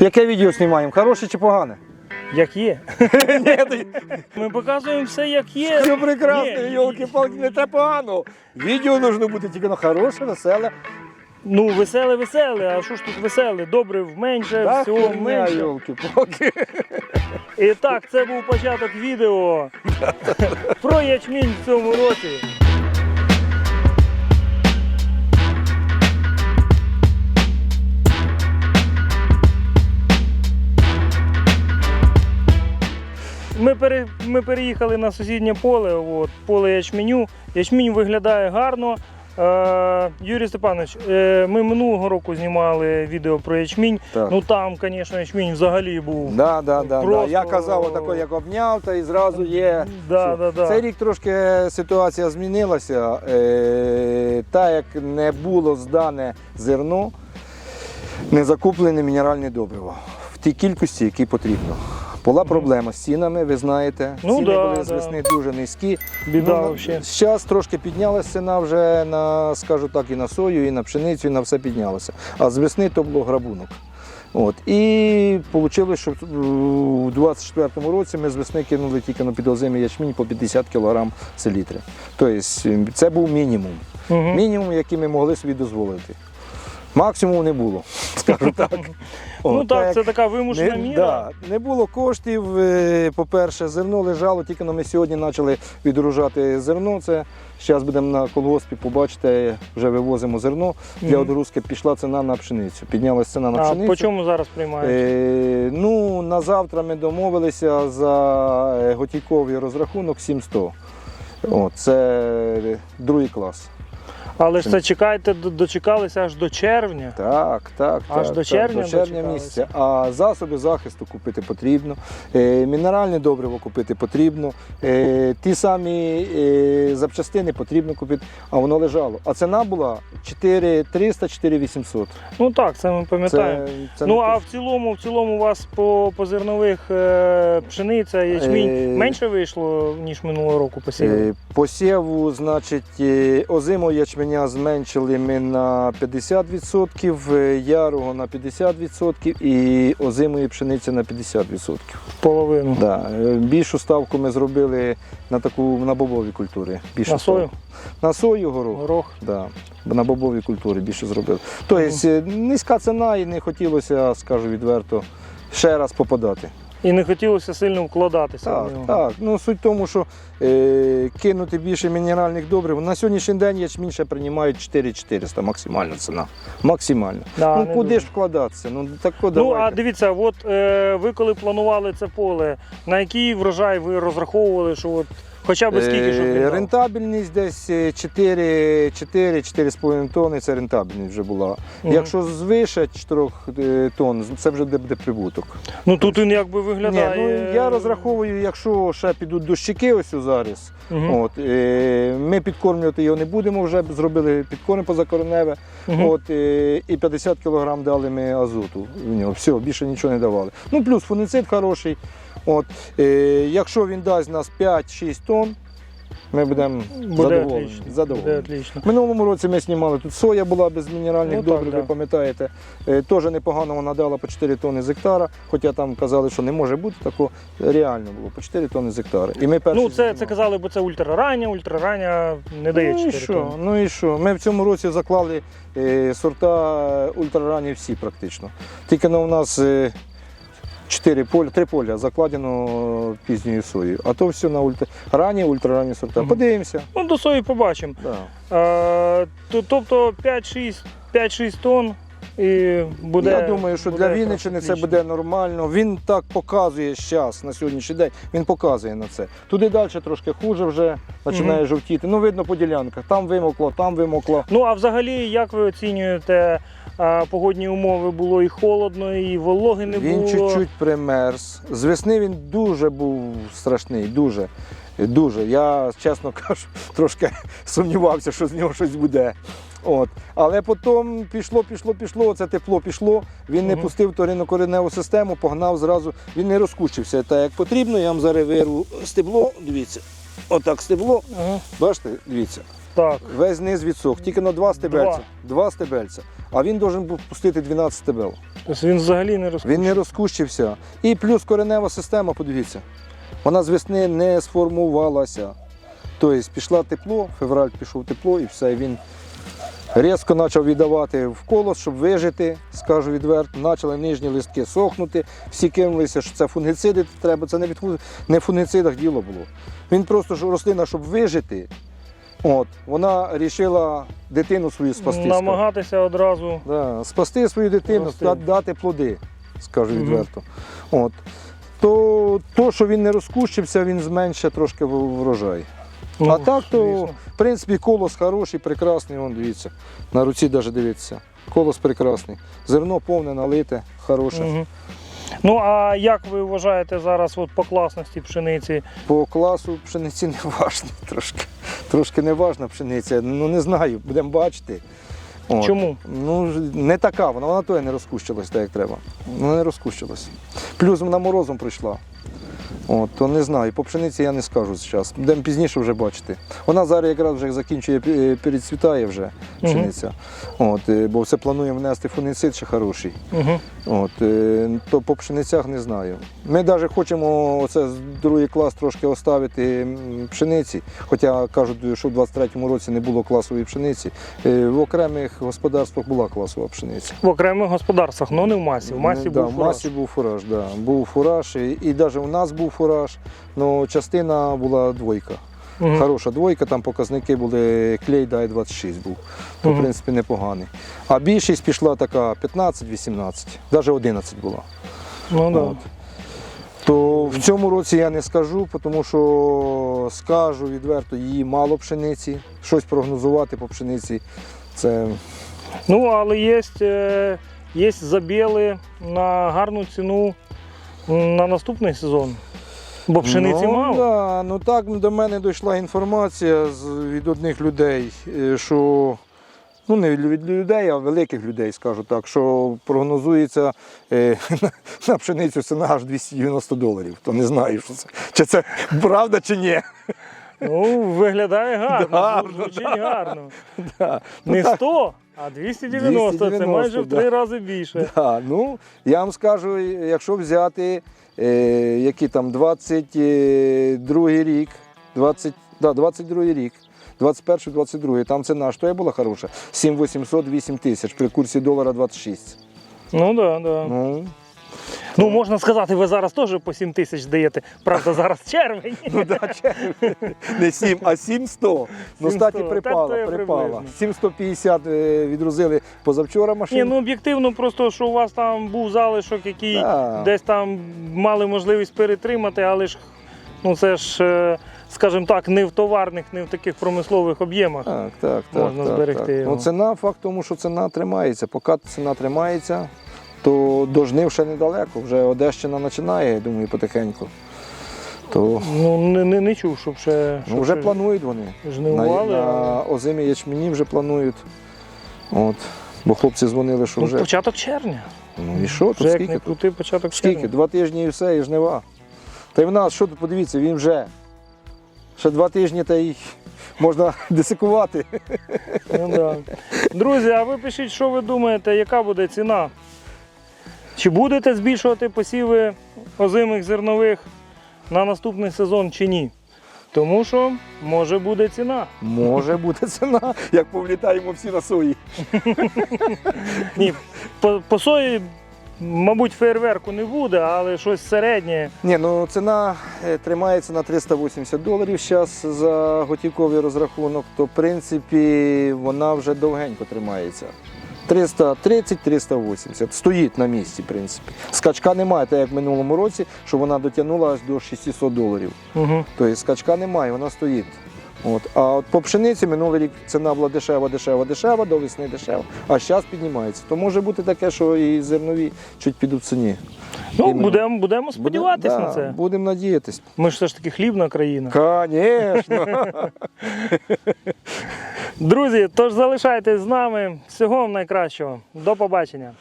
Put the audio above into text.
Яке відео знімаємо? Хороше чи погане? Як є. Ми показуємо все, як є. все прекрасно, Ні, йолки-палки, не треба погано. Відео должно бути тільки на хороше, веселе. Ну, веселе, веселе, а що ж тут веселе? Добре, менше, Так, всього херня, менше. йолки-палки. І так, це був початок відео про ячмінь в цьому році. Ми, пере, ми переїхали на сусіднє поле, от, поле ячменю. Ячмінь виглядає гарно. Е, Юрій Степанович, е, ми минулого року знімали відео про ячмінь. Так. Ну там, звісно, ячмінь взагалі був. Да, да, да, да. Я казав, отако, як обняв, та і зразу є. Да, да, да. Цей рік трошки ситуація змінилася. Е, та як не було здане зерно, не закуплене мінеральне добриво в тій кількості, які потрібно. Була проблема з цінами, ви знаєте. Ну Ціни да, були з да. весни дуже низькі. Біда Ну, взагалі. Зараз трошки піднялася ціна вже на, скажу так, і на сою, і на пшеницю, і на все піднялося. А з весни то було грабунок. От. І вийшло, що у 24-му році ми з весни кинули тільки на підозимий ячмінь по 50 кг селітри. Тобто це був мінімум. Мгм. Мінімум, який ми могли собі дозволити. Максимуму не було, скажу так. Ну От, так, це така вимушена не, міра. да, не було коштів. е, По-перше, зерно лежало, тільки ми сьогодні почали відгружати зерно. Це зараз будемо на колгоспі, побачите, вже вивозимо зерно. Для Мгм. одгрузки пішла ціна на пшеницю. Піднялася ціна на А пшеницю. по чому зараз приймають? Е, ну, на завтра ми домовилися за е, готівковий розрахунок 700. О, це другий клас. Але ж це чекайте, дочекалися аж до червня. Так, так, Аж так, до так, червня до червня місяця. А засоби захисту купити потрібно, е, мінеральне добриво купити потрібно, е, ті самі е, запчастини потрібно купити, а воно лежало. А ціна була 4300 4800 Ну так, це ми пам'ятаємо. Ну а в цілому, в цілому у вас по, по зернових пшениця, ячмінь менше вийшло, ніж минулого року посівали? Е, Посіву, значить, е, озимого ячменя зменшили ми на 50%, е, ярого на 50% і озимої пшениці на 50%. Половину. Да. е, Більшу ставку ми зробили на таку на бобові культури. Більшу На сою? ставку. На сою горох. Горох. Да. На бобові культури більше зробили. Тобто е, низька ціна і не хотілося, скажу відверто, ще раз попадати. І не хотілося сильно вкладатися. Так, в нього. так. Ну суть в тому, що е, кинути більше мінеральних добрив. На сьогоднішній день ячмінь ще приймають 4400 максимальна ціна. Максимально. Да, ну куди дуже. ж вкладатися? Ну так Ну, а дивіться, от е, ви коли планували це поле, на який врожай ви розраховували, що от хоча б скільки, щоб він Е, дав? Рентабельність десь е, 4, 4 4,5 тонни це рентабельність вже була. Мгм. Якщо звише 4 е, тонн, це вже буде прибуток. Ну тут він якби Ні, виглядає. ну, я розраховую, якщо ще підуть дощики ось у зараз, Мгм. от, е, ми підкормлювати його не будемо, вже зробили підкорм позакореневе, Мгм. от, е, і 50 кг дали ми азоту в нього. Все, більше нічого не давали. Ну, плюс фуницид хороший. От, е, якщо він дасть нас 5-6 тонн, ми будемо Буде задоволені. отлично. задоволені. Буде отлично. Минулому році ми знімали тут соя була без мінеральних Ну, добрив, ви да. пам'ятаєте. Е, Теж непогано вона дала по 4 тонни з гектара, хоча там казали, що не може бути такого. Реально було по 4 тонни з гектара. І ми перші Ну, це, це казали, бо це ультрарання, ультрарання не дає ну, і що? тонни. Ну і що? Ми в цьому році заклали е, сорта ультраранні всі практично. Тільки на у нас е, 4 поля, 3 поля закладено пізньою соєю. А то все на ультра... ранні, ультраранні сорта. Мгм. Подивимося. Ну, до сої побачимо. Да. Е, то- тобто 5-6 5-6 тонн і буде. Я думаю, що буде для Вінниччини це буде нормально. Він так показує зараз, на сьогоднішній день, він показує на це. Туди далі трошки хуже вже починає жовтіти. Ну, видно по ділянках. Там вимокло, там вимокло. Ну а взагалі, як ви оцінюєте погодні умови? Було і холодно, і вологи не він було. чуть-чуть примерз. З весни він дуже був страшний, дуже. Дуже. Я, чесно кажу, трошки сумнівався, що з нього щось буде. От. Але потім пішло, пішло, пішло, це тепло пішло. Він не Мгм. пустив кореневу систему, погнав зразу. Він не розкущився так, як потрібно. Я вам зараз вирву стебло. Дивіться. Отак стебло. Ага. Бачите, дивіться. Так. Весь низ відсох, тільки на два стебельця. Два стебельця. А він должен був пустити 12 стебел. Тобто він взагалі не розкрив. Він не розкущився. І плюс коренева система, подивіться, вона з весни не сформувалася. Тобто пішло тепло, февраль пішов тепло і все. Він різко почав віддавати в колос, щоб вижити, скажу відверто. Почали нижні листки сохнути. Всі кинулися, що це фунгіциди треба. Це не від не в фунгіцидах діло було. Він просто ж рослина, щоб вижити. От, вона вирішила дитину свою спасти. Намагатися одразу. Да, спасти свою дитину, Спасти. дати плоди, скажу відверто. От. То, то, що він не розкущився, він зменшить трошки врожай. Ну, а так, то, звісно. в принципі, колос хороший, прекрасний, вон дивіться. На руці навіть дивіться. Колос прекрасний. Зерно повне, налите, хороше. Мгм. Ну а як ви вважаєте зараз от по класності пшениці? По класу пшениці не важно трошки. Трошки не важна пшениця. Ну не знаю, будемо бачити. От. Чому? Ну, не така вона, вона то не розкущилась так, як треба. Вона не розкущилась. Плюс вона морозом прийшла. От, то не знаю. По пшениці я не скажу зараз. Будемо пізніше вже бачити. Вона зараз якраз вже закінчує е, перецвітає вже пшениця. От, е, бо все планує внести фунгіцид ще хороший. Угу. От, е, то по пшеницях не знаю. Ми навіть хочемо оце з другий клас трошки оставити пшениці, хоча кажуть, що в 23-му році не було класової пшениці. В окремих господарствах була класова пшениця. В окремих господарствах, але не в масі. В масі Ну, був да, в фураж. масі був фураж, да. був фураж, і, і навіть у нас був фураж, але частина була двойка. Мгм. Хороша двойка, там показники були клей дай 26 був. То, в принципі, непоганий. А більшість пішла така 15-18, навіть 11 була. Ну, да. От. То в цьому році я не скажу, тому що скажу відверто, її мало пшениці. Щось прогнозувати по пшениці. Це Ну, але є, е, є забіли на гарну ціну на наступний сезон. Бо пшениці ну, мало. Да, ну так до мене дійшла інформація з, від одних людей, е, що ну не від людей, а великих людей, скажу так, що прогнозується е, на, на пшеницю ціна аж 290 доларів. То не знаю, що це, чи це правда чи ні. Ну, виглядає гарно, Гарно, звучить гарно. Да. Ну, Не так, 100, а 290, це майже в три да. рази більше. Да, ну, я вам скажу, якщо взяти е, які там 22 рік, 20, да, 22 рік, 21 22 там ціна що була хороша. 7800 8 тисяч при курсі долара 26. Ну так, да, да. Ну, Ну, можна сказати, ви зараз теж по 7 тисяч даєте. Правда, зараз червень. ну да, червень. не 7, а 7100. Ну, 700, статі припала, припала. 750 е, відрузили позавчора Ні, машину. ну об'єктивно, просто що у вас там був залишок, який Да. десь там мали можливість перетримати, але ж ну це ж, е, скажімо так, не в товарних, не в таких промислових об'ємах. Так, так, так. Можна так, зберегти так. його. Ну, ціна, факт тому, що ціна тримається. Поки ціна тримається, то до жнив ще недалеко. Вже Одещина починає, я думаю, потихеньку. То Ну не, не, не чув, щоб ще ну, щоб вже ще планують вони. На, жнивували. на але- озимі ячмені вже планують. От. Бо хлопці дзвонили, що Ну, вже. початок червня. Ну і що тут? Вже як Скільки не тут? крути, початок Скільки? червня. Два тижні і все, і жнива. Та й в нас, що тут подивіться, він вже. Ще два тижні та й можна десикувати. Ну, да. Друзі, а ви пишіть, що ви думаєте, яка буде ціна? Чи будете збільшувати посіви озимих зернових на наступний сезон чи ні? Тому що може буде ціна. Може бути ціна, як повлітаємо всі на сої. Ні, по, по сої, мабуть, фейерверку не буде, але щось середнє. Ні, ну ціна е, тримається на 380 доларів зараз за готівковий розрахунок, то в принципі вона вже довгенько тримається. 330-380. Стоїть на місці, в принципі. Скачка немає, так як в минулому році, що вона дотягнула аж до 600 доларів. Угу. Тобто скачка немає, вона стоїть. От. А от по пшениці минулий рік ціна була дешева, дешева, дешева, до весни дешева, а зараз піднімається. То може бути таке, що і зернові чуть підуть в ціні. Ну, будемо будемо сподіватися Буде- на да, це. Будемо надіятись. Ми ж все ж таки хлібна країна. Звісно. Друзі, тож залишайтесь з нами. Всього вам найкращого. До побачення.